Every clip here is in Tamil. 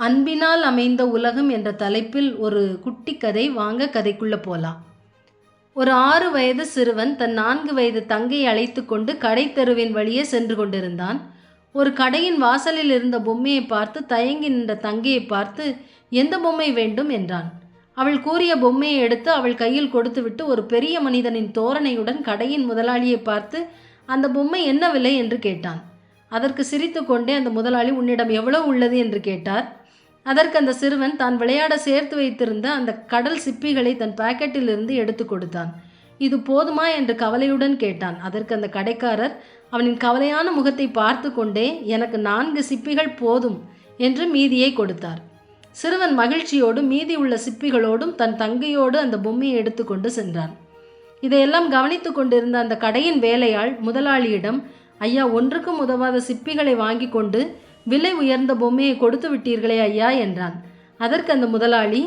அன்பினால் அமைந்த உலகம் என்ற தலைப்பில் ஒரு குட்டி கதை வாங்க கதைக்குள்ள போலாம். ஒரு ஆறு வயது சிறுவன் தன் நான்கு வயது தங்கையை அழைத்து கொண்டு கடை தெருவின் வழியே சென்று கொண்டிருந்தான். ஒரு கடையின் வாசலில் இருந்த பொம்மையை பார்த்து தயங்கி நின்ற தங்கையை பார்த்து எந்த பொம்மை வேண்டும்? என்றான். அவள் கூறிய பொம்மையை எடுத்து அவள் கையில் கொடுத்துவிட்டு ஒரு பெரிய மனிதனின் தோரணையுடன் கடையின் முதலாளியை பார்த்து அந்த பொம்மை என்ன விலை என்று கேட்டான். அதற்கு சிரித்துக்கொண்டே அந்த முதலாளி உன்னிடம் எவ்வளவு உள்ளது? என்று கேட்டார். அதற்கு அந்த சிறுவன் தான் விளையாட சேர்த்து வைத்திருந்த அந்த கடல் சிப்பிகளை தன் பாக்கெட்டில் இருந்து எடுத்து கொடுத்தான். இது போதுமா என்று கவலையுடன் கேட்டான். அதற்கு அந்த கடைக்காரர் அவனின் கவலையான முகத்தை பார்த்து கொண்டே எனக்கு நான்கு சிப்பிகள் போதும் என்று மீதியை கொடுத்தார். சிறுவன் மகிழ்ச்சியோடு மீதி உள்ள சிப்பிகளோடும் தன் தங்கையோடு அந்த பொம்மையை எடுத்துக்கொண்டு சென்றான். இதையெல்லாம் கவனித்து கொண்டிருந்த அந்த கடையின் வேலையாள் முதலாளியிடம் ஐயா ஒன்றுக்கும் உதவாத சிப்பிகளை வாங்கி கொண்டு விலை உயர்ந்த பொம்மையை கொடுத்து விட்டீர்களே ஐயா என்றான். அதற்கு அந்த முதலாளி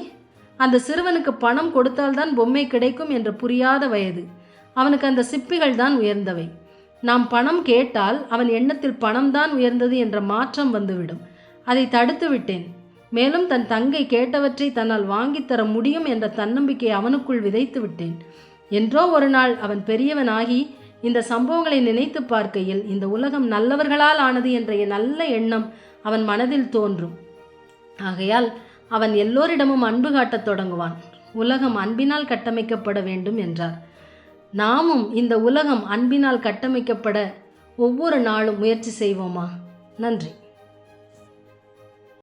அந்த சிறுவனுக்கு பணம் கொடுத்தால்தான் பொம்மை கிடைக்கும் என்ற புரியாத வயது. அவனுக்கு அந்த சிப்பிகள் தான் உயர்ந்தவை. நாம் பணம் கேட்டால் அவன் எண்ணத்தில் பணம்தான் உயர்ந்தது என்ற மாற்றம் வந்துவிடும். அதை தடுத்து விட்டேன். மேலும் தன் தங்கை கேட்டவற்றை தன்னால் வாங்கித்தர முடியும் என்ற தன்னம்பிக்கை அவனுக்குள் விதைத்து விட்டேன். என்றோ ஒரு நாள் அவன் பெரியவனாகி இந்த சம்பவங்களை நினைத்து பார்க்கையில் இந்த உலகம் நல்லவர்களால் ஆனது என்ற நல்ல எண்ணம் அவன் மனதில் தோன்றும். ஆகையால் அவன் எல்லோரிடமும் அன்பு காட்டத் தொடங்குவான். உலகம் அன்பினால் கட்டமைக்கப்பட வேண்டும் என்றார். நாமும் இந்த உலகம் அன்பினால் கட்டமைக்கப்பட ஒவ்வொரு நாளும் முயற்சி செய்வோமா? நன்றி.